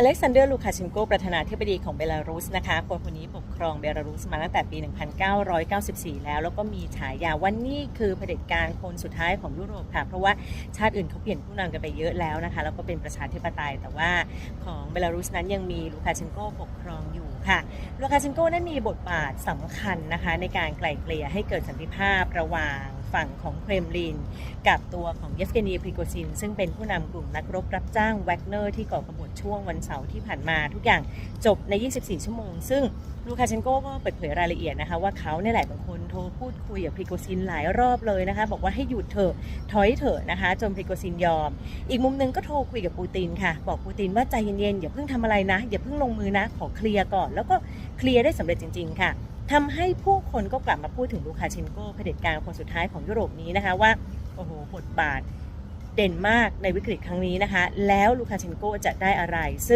อเล็กซานเดอร์ลูคาเชนโกประธานาธิบดีของเบลารุสนะคะคนคนนี้ปกครองเบลารุสมาตั้งแต่ปี 1994 แล้ว แล้วก็มีฉายาว่านี่คือเผด็จการคนสุดท้ายของยุโรปค่ะ เพราะว่าชาติอื่นเขาเปลี่ยนผู้นำกันไปเยอะแล้วนะคะ แล้วก็เป็นประชาธิปไตย แต่ว่าของเบลารุสนั้นยังมีลูคาเชนโกปกครองอยู่ค่ะลูคาเชนโกนั้นมีบทบาทสำคัญนะคะในการไกล่เกลี่ยให้เกิดสันติภาพระหว่างฝั่งของเครมลิน กับตัวของเยฟเกนีพริโกซิน ซึ่งเป็นผู้นำกลุ่มนักรบรับจ้างแวกเนอร์ที่ก่อกบ ช่วงวันเสาร์ที่ผ่านมาทุกอย่างจบใน 24 ชั่วโมง ซึ่งลูคาเชนโกก็เปิดเผยรายละเอียดนะคะ ว่าเขาเนี่ยแหละเป็นคนโทรพูดคุยกับพริโกซินหลายรอบเลยนะคะ บอกว่าให้หยุดเถอะถอยเถอะนะคะ จนพริโกซินยอม อีกมุมหนึงก็โทรคุยกับปูตินค่ะ บอกปูตินว่าใจเย็นๆอย่าเพิ่งทำอะไรนะ อย่าเพิ่งลงมือนะขอเคลียร์ก่อน แล้วก็เคลียร์ได้สำเร็จจริง ๆ ค่ะทำให้ผู้คนก็กลับมาพูดถึงลูคาเชนโกเผด็จการคนสุดท้ายของยุโรปนี้นะคะว่าโอ้โหบทบาท เด่นมากในวิกฤตครั้งนี้นะคะ แล้วลูคาเชนโกจะได้อะไรซึ่ง